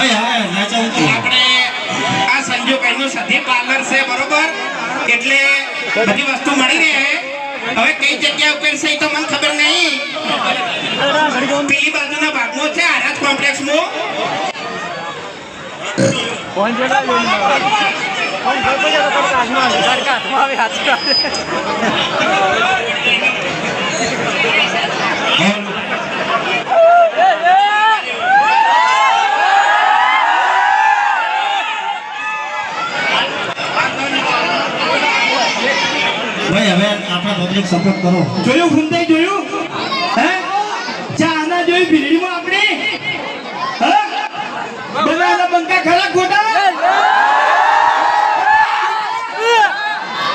આપણે આ સંજોભાઈનું સધી પાર્લર છે બરોબર? એટલે બધી વસ્તુ મળી રહે. હવે કઈ જગ્યા ઉપર છે એ તો મને ખબર નહીં. પેલી બાજુના ભાગમાં છે આરાજ કોમ્પ્લેક્સમાં. ફોન આપણા પબ્લિક કરો. જોયું ફૂમતાઈ જોયું? હે? ચા આના જોયું ભીડીમાં આપણે? હે? બંકા ખરા ખોટા?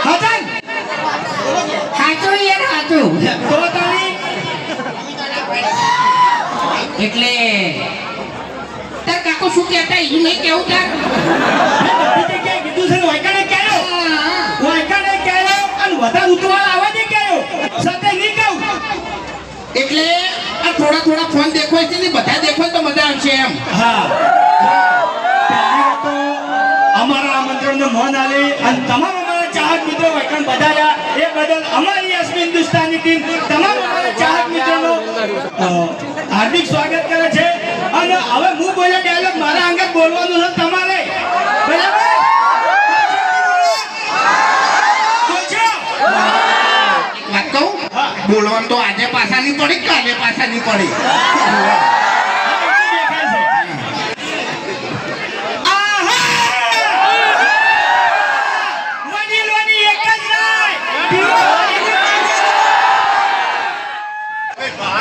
હાચન સાચું યાર સાચું તો તારી? એટલે તાર કાકો શું કહેતા? એ નહીં કેવું તાર? કીધું છે ને વાયકાને કહેલો. વાયકાને કહેલો અને વધારે ઉતવાળ આવે દે કહેયો સાથે નહીં કહું એટલે આ થોડા ફોન દેખાય છે ને, બધા દેખાય તો મજા આવશે એમ. હા. અમારા આમંત્રણને મોન આલી અને તમામ અમારા ચાહક મિત્રો, વૈકણ બધાયા, એ બદલ અમારી એસપી હિન્દુસ્તાની ટીમ તમામ અમારા ચાહક મિત્રોનો અ, હાર્દિક સ્વાગત કરે છે અને હવે હું બોલ્યો ડાયલોગ મારા અંગે બોલવાનું છે તમારે બરાબર બોલજો. એક વાત કહું હા. બોલવાનું તો આજે પાછા નહીં પડી કાલે પાછા નહીં પડી.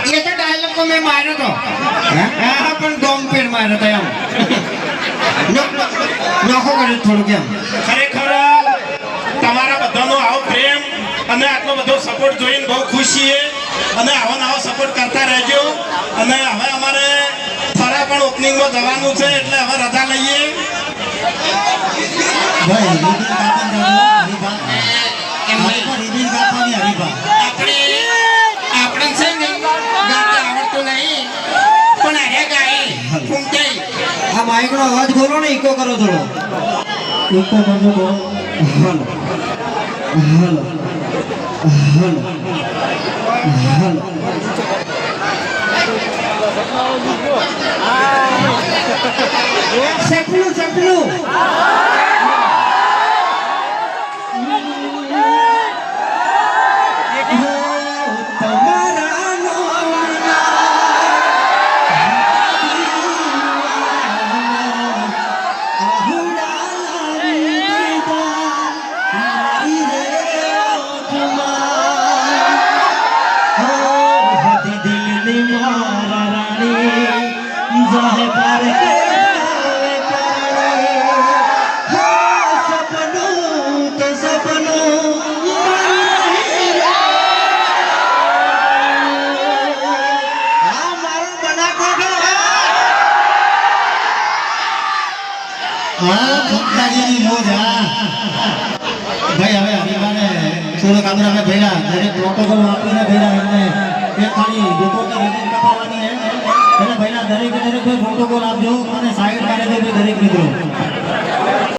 એ તો ડાયલોગ મેં માર્યો તો હા પણ દોમ પેડ માર્યો તો એમ નખો કર્યું થોડુંક એમ ખરેખર તમારા બધાનો આવો પ્રેમ અને આટલો બધો સપોર્ટ જોઈને બહુ ખુશ છીએ. અને આવા નવા સપોર્ટ કરતા રહેજો. અને હવે અમારે ફરા પણ ઓપનિંગમાં જવાનું છે એટલે હવે રજા લઈએ. છે ને અવાજ ખોલો ને ઇકો કરો થોડો. ઇકો તો હાલો. હાલો. હાલો હાલો હા ભાઈ, હવે થોડોક આપણે અમે ભેગા દરેક પ્રોટોકોલ વાપરીને ભેગા એમને. એક ખાલી લોકોને ભાઈના દરેકે દરેક પ્રોટોકોલ આપજો અને સાઈડ દે દરેક મિત્રો.